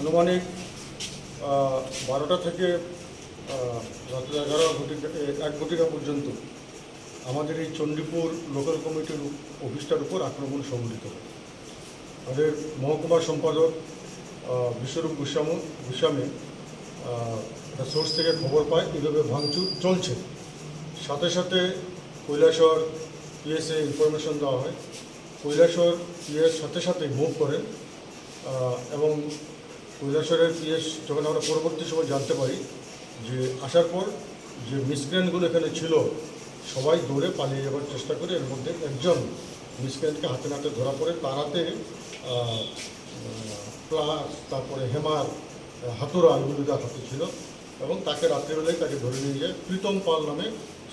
আনুমানিক বারোটা থেকে রাত্রি এগারো ঘটিকা এক ঘটিকা পর্যন্ত আমাদের এই চণ্ডীপুর লোকাল কমিটির অফিসটার উপর আক্রমণ সংঘটিত আমাদের মহকুমা সম্পাদক বিশ্বরূপ গোস্বামী গোস্বামী সোর্স থেকে খবর পায় কীভাবে ভাঙচুর চলছে। সাথে সাথে কৈলাসর পিএসএ ইনফরমেশন দেওয়া হয়। কৈলাসর পিএস সাথে সাথে মুভ করেন এবং কৈলাসরের পিএস যখন আমরা পরবর্তী সময় জানতে পারি যে আসার পর যে মিসক্রেন্টগুলো এখানে ছিল, সবাই দৌড়ে পালিয়ে যাওয়ার চেষ্টা করে, এর মধ্যে একজন মিসক্রেন্টকে হাতে নাতে ধরা পড়ে। তারাতে প্লাস তারপরে হেমার হাতুরা এগুলো তার হাতে ছিল এবং তাকে রাত্রিবেলায় তাকে ধরে নিয়ে যায়। প্রীতম পাল নামে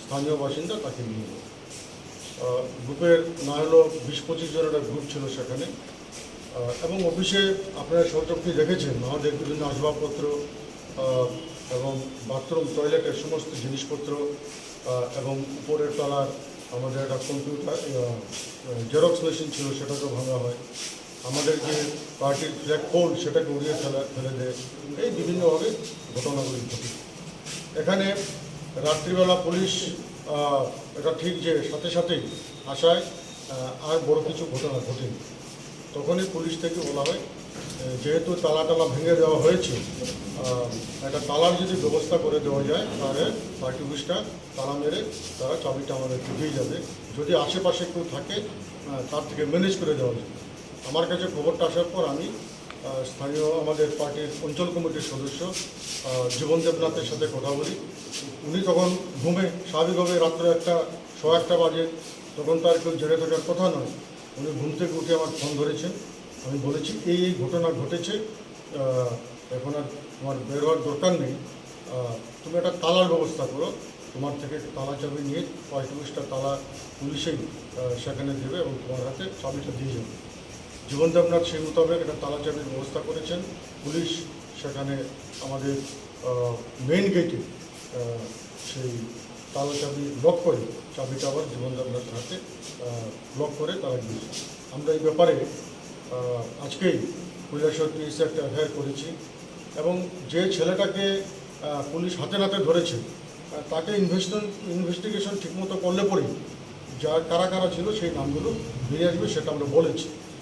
স্থানীয় বাসিন্দা তাকে নিয়ে গ্রুপের না হলো বিশ পঁচিশ জনের একটা গ্রুপ ছিল সেখানে। এবং অফিসে আপনারা সচক্ষে দেখেছেন আমাদের বিভিন্ন আসবাবপত্র এবং বাথরুম, টয়লেটের সমস্ত জিনিসপত্র এবং উপরের তলার আমাদের একটা কম্পিউটার জেরক্স মেশিন ছিল সেটাকেও ভাঙা হয়। আমাদের যে পার্টির ফ্ল্যাগ পোল সেটাকে উড়িয়ে ফেলা, ফেলে দেয়। এই বিভিন্নভাবে ঘটনাগুলি ঘটে। এখানে রাত্রিবেলা পুলিশ এটা ঠিক যে সাথে সাথেই আসায় আর বড় কিছু ঘটনা ঘটেনি। তখনই পুলিশ থেকে বলা হয় যেহেতু তালা টালা ভেঙে দেওয়া হয়েছে একটা তালার যদি ব্যবস্থা করে দেওয়া যায়, তাহলে পার্টি অফিসটা তালা মেরে তারা চাবিটা আমাদেরকে দিয়ে যাবে। যদি আশেপাশে কেউ থাকে তার থেকে ম্যানেজ করে দেওয়া যাবে আমার কাছে খবরটা আসার পর আমি স্থানীয় আমাদের পার্টির অঞ্চল কমিটির সদস্য জীবন দেবনাথের সাথে কথা বলি। উনি তখন ঘুমে স্বাভাবিকভাবে রাত্রে একটা ছ একটা বাজে, তখন তার কেউ জেনে থাকার কথা নয়। উনি ঘুম থেকে উঠে আমার ফোন ধরেছেন। আমি বলেছি, এই এই ঘটনা ঘটেছে এখন আর তোমার বের হওয়ার দরকার নেই। তুমি একটা তালার ব্যবস্থা করো। তোমার থেকে তালা চাবি নিয়ে পঁয়ত্রিশটা তালা পুলিশেই সেখানে দেবে এবং তোমার হাতে চাবিটা দিয়ে যাবে। জীবন দেবনাথ সেই মোতাবেক একটা তালা চাবির ব্যবস্থা করেছেন। পুলিশ সেখানে আমাদের মেন গেটে সেই তালা চাবি লক করে, চাবিটা আবার জীবন দেবনাথ হাতে লক করে তারা গিয়েছে আমরা এই ব্যাপারে আজকেই কৈলাসর পিএসে একটা এফআইআর করেছি এবং যে ছেলেটাকে পুলিশ হাতে নাতে ধরেছে তাকে ইনভেস্ট ইনভেস্টিগেশন ঠিকমতো করলে পরেই যার কারা কারা ছিল সেই নামগুলো বেরিয়ে আসবে, সেটা আমরা বলেছি।